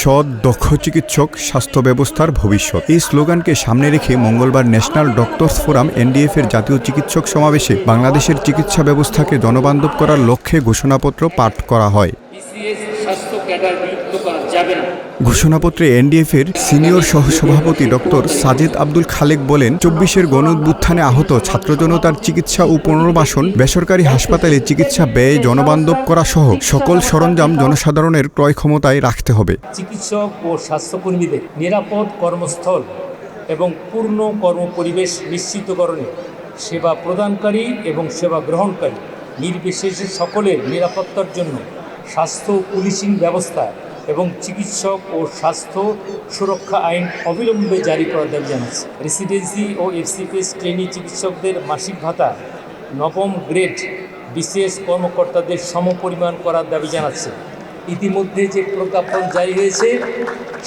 সৎ, দক্ষ চিকিৎসক, স্বাস্থ্য ব্যবস্থার ভবিষ্যৎ। এই স্লোগানকে সামনে রেখে মঙ্গলবার ন্যাশনাল ডক্টরস ফোরাম এনডিএফ এর জাতীয় চিকিৎসক সমাবেশে বাংলাদেশের চিকিৎসা ব্যবস্থাকে জনবান্ধব করার লক্ষ্যে ঘোষণাপত্র পাঠ করা হয় বিসিএস স্বাস্থ্য ক্যাডার নিযুক্ত করা যাবে না ঘোষণাপত্রে এনডিএফ এর সিনিয়র সহসভাপতি ডক্টর সাজেদ আব্দুল খালেক বলেন চব্বিশের গণ উত্থানে আহত ছাত্র জনতার চিকিৎসা ও পুনর্বাসন বেসরকারি হাসপাতালে চিকিৎসা ব্যয় জনবান্ধব করা সহ সকল সরঞ্জাম জনসাধারণের ক্রয় ক্ষমতায় রাখতে হবে। চিকিৎসক ও স্বাস্থ্যকর্মীদের নিরাপদ কর্মস্থল এবং পূর্ণ কর্মপরিবেশ নিশ্চিতকরণে সেবা প্রদানকারী এবং সেবা গ্রহণকারী নির্বিশেষে সকলের নিরাপত্তার জন্য স্বাস্থ্য পুলিশিং ব্যবস্থা এবং চিকিৎসক ও স্বাস্থ্য সুরক্ষা আইন অবিলম্বে জারি করার দাবি জানাচ্ছে। রেসিডেন্সি ও এফসিপিএস ট্রেনি চিকিৎসকদের মাসিক ভাতা নবম গ্রেড বিশেষ কর্মকর্তাদের সমপরিমাণ করার দাবি জানাচ্ছে। ইতিমধ্যে যে প্রজ্ঞাপন জারি হয়েছে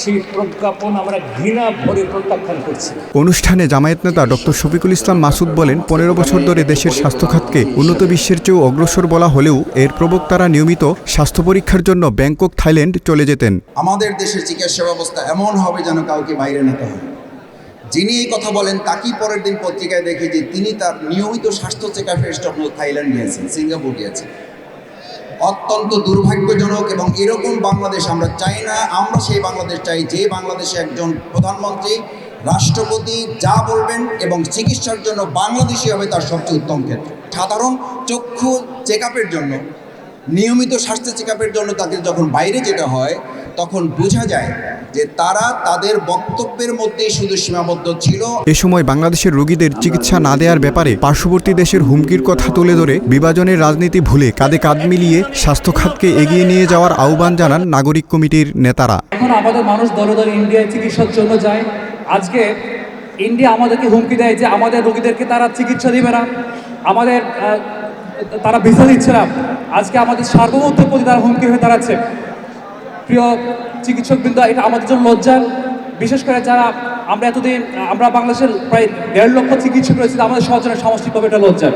সেই প্রজ্ঞাপন আমরা ঘৃণা ভরে প্রত্যাখ্যান করছি। অনুষ্ঠানে জামায়াত নেতা ডক্টর শফিকুল ইসলাম মাসুদ বলেন পনেরো বছর ধরে দেশের স্বাস্থ্য খাতকে উন্নত বিশ্বের চেয়েও অগ্রসর বলা হলেও এর প্রবক্তারা নিয়মিত স্বাস্থ্য পরীক্ষার জন্য ব্যাংকক থাইল্যান্ড চলে যেতেন। আমাদের দেশের চিকিৎসা ব্যবস্থা এমন হবে যেন কাউকে বাইরে নিতে হয়। যিনি এই কথা বলেন তাকেই পরের দিন পত্রিকায় দেখি যে তিনি তার নিয়মিত স্বাস্থ্য চেক আপের জন্য থাইল্যান্ড গিয়েছেন সিঙ্গাপুর গিয়েছেন অত্যন্ত দুর্ভাগ্যজনক এবং এরকম বাংলাদেশ আমরা চাই না। আমরা সেই বাংলাদেশ চাই যে বাংলাদেশে একজন প্রধানমন্ত্রী, রাষ্ট্রপতি যা বলবেন এবং চিকিৎসার জন্য বাংলাদেশই হবে তার সবচেয়ে উত্তম ক্ষেত্র। সাধারণ চক্ষু চেক জন্য, নিয়মিত স্বাস্থ্য চেক জন্য তাদের যখন বাইরে যেতে হয় তখন বোঝা যায় যে তারা তাদের বক্তব্যের মধ্যে শুধু সীমাবদ্ধ ছিল। এ সময় বাংলাদেশের রোগীদের চিকিৎসা না দেওয়ার ব্যাপারে পার্শ্ববর্তী দেশের হুমকির কথা তুলে ধরে বিভাজনের রাজনীতি ভুলে কাঁধে কাঁধ মিলিয়ে স্বাস্থ্য খাতকে এগিয়ে নিয়ে যাওয়ার আহ্বান জানান নাগরিক কমিটির নেতারা। এখন আমাদের মানুষ দলে দলে ইন্ডিয়ায় চিকিৎসার জন্য যায়। আজকে ইন্ডিয়া আমাদেরকে হুমকি দেয় যে আমাদের রোগীদেরকে তারা চিকিৎসা দিবে না। আমাদের তারা ভিসা দিচ্ছে না। আজকে আমাদের সার্বভৌমত্বের প্রতি তারা হুমকি হয়ে দাঁড়াচ্ছে। প্রিয় চিকিৎসকবৃন্দ, এটা আমাদের জন্য লজ্জার। বিশেষ করে যারা আমরা এতদিন, আমরা বাংলাদেশের প্রায় দেড় লক্ষ চিকিৎসক রয়েছে, আমাদের সহজনের সামষ্টিকভাবে এটা লজ্জার।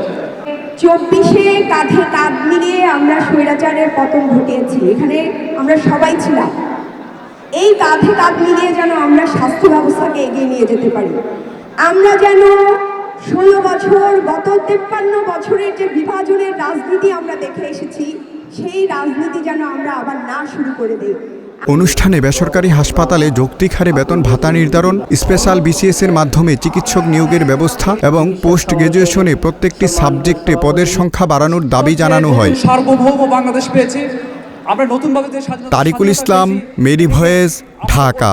চব্বিশে কাঁধে কাঁধ মিলিয়ে আমরা স্বৈরাচারের পতন ঘটিয়েছি, এখানে আমরা সবাই ছিলাম। এই কাঁধে কাঁধ মিলিয়ে যেন আমরা স্বাস্থ্য ব্যবস্থাকে এগিয়ে নিয়ে যেতে পারি। আমরা যেন ষোলো বছর, গত তেপ্পান্ন বছরের যে বিভাজনের রাজনীতি আমরা দেখে এসেছি সেই রাজনীতি যেন আমরা আবার না শুরু করে দেই। অনুষ্ঠানে বেসরকারি হাসপাতালে যৌক্তিক হারে বেতন ভাতা নির্ধারণ স্পেশাল বিসিএস এর মাধ্যমে চিকিৎসক নিয়োগের ব্যবস্থা এবং পোস্ট গ্রাজুয়েশনে প্রত্যেকটি সাবজেক্টে পদের সংখ্যা বাড়ানোর দাবি জানানো হয়। সার্বভৌম বাংলাদেশ পেয়েছে। আমরা নতুনভাবে তারিকুল ইসলাম মেরি ভয়েস ঢাকা।